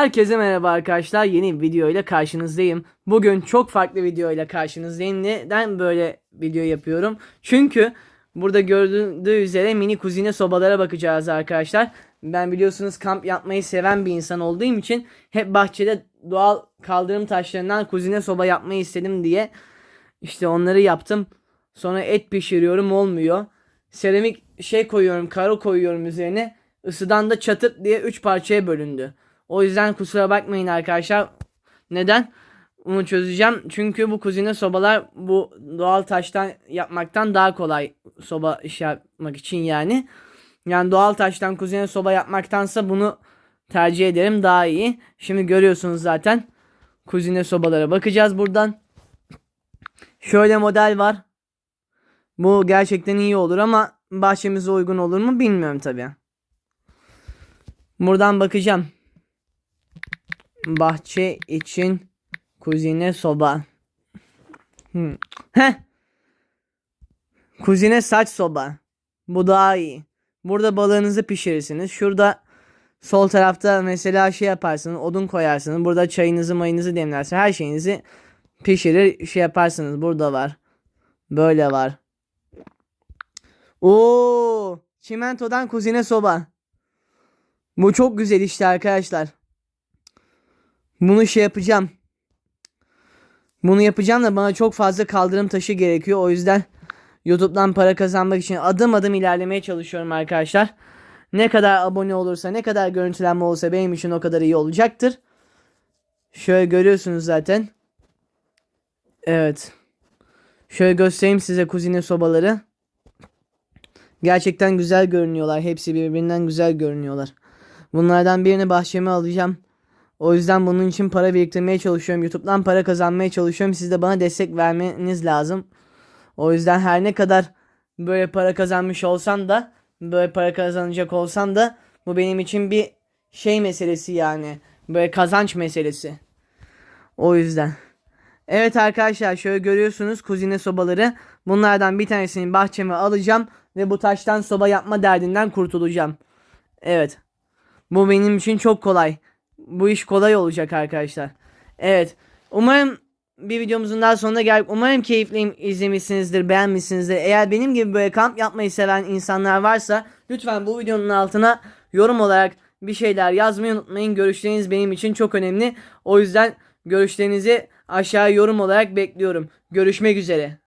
Herkese merhaba arkadaşlar. Yeni bir video ile karşınızdayım. Bugün çok farklı video ile karşınızdayım. Neden böyle video yapıyorum? Çünkü burada gördüğü üzere mini kuzine sobalara bakacağız arkadaşlar. Ben biliyorsunuz kamp yapmayı seven bir insan olduğum için hep bahçede doğal kaldırım taşlarından kuzine soba yapmayı istedim diye işte onları yaptım. Sonra et pişiriyorum olmuyor. Seramik şey koyuyorum, karo koyuyorum üzerine. Isıdan da çatıp diye 3 parçaya bölündü. O yüzden kusura bakmayın arkadaşlar. Neden? Bunu çözeceğim. Çünkü bu kuzine sobalar bu doğal taştan yapmaktan daha kolay soba iş yapmak için yani. Yani doğal taştan kuzine soba yapmaktansa bunu tercih ederim daha iyi. Şimdi görüyorsunuz zaten. Kuzine sobalara bakacağız buradan. Şöyle model var. Bu gerçekten iyi olur ama bahçemize uygun olur mu bilmiyorum tabii. Buradan bakacağım. Bahçe için kuzine soba. Hmm. Heh. Kuzine saç soba. Bu daha iyi. Burada balığınızı pişirirsiniz. Şurada sol tarafta mesela şey yaparsınız. Odun koyarsınız. Burada çayınızı mayınızı demlersiniz. Her şeyinizi pişirir şey yaparsınız. Burada var. Böyle var. Oo, çimentodan kuzine soba. Bu çok güzel işte arkadaşlar. Bunu şey yapacağım. Bunu yapacağım da bana çok fazla kaldırım taşı gerekiyor. O yüzden YouTube'dan para kazanmak için adım adım ilerlemeye çalışıyorum arkadaşlar. Ne kadar abone olursa, ne kadar görüntülenme olursa benim için o kadar iyi olacaktır. Şöyle görüyorsunuz zaten. Evet. Şöyle göstereyim size kuzine sobaları. Gerçekten güzel görünüyorlar. Hepsi birbirinden güzel görünüyorlar. Bunlardan birini bahçeme alacağım. O yüzden bunun için para biriktirmeye çalışıyorum. YouTube'dan para kazanmaya çalışıyorum. Siz de bana destek vermeniz lazım. O yüzden her ne kadar böyle para kazanmış olsam da böyle para kazanacak olsam da bu benim için bir şey meselesi yani. Böyle kazanç meselesi. O yüzden. Evet arkadaşlar şöyle görüyorsunuz kuzine sobaları. Bunlardan bir tanesini bahçeme alacağım ve bu taştan soba yapma derdinden kurtulacağım. Evet. Bu benim için çok kolay. Bu iş kolay olacak arkadaşlar. Evet. Umarım bir videomuzun daha sonuna geldik. Umarım keyifli izlemişsinizdir, beğenmişsinizdir. Eğer benim gibi böyle kamp yapmayı seven insanlar varsa lütfen bu videonun altına yorum olarak bir şeyler yazmayı unutmayın. Görüşleriniz benim için çok önemli. O yüzden görüşlerinizi aşağı yorum olarak bekliyorum. Görüşmek üzere.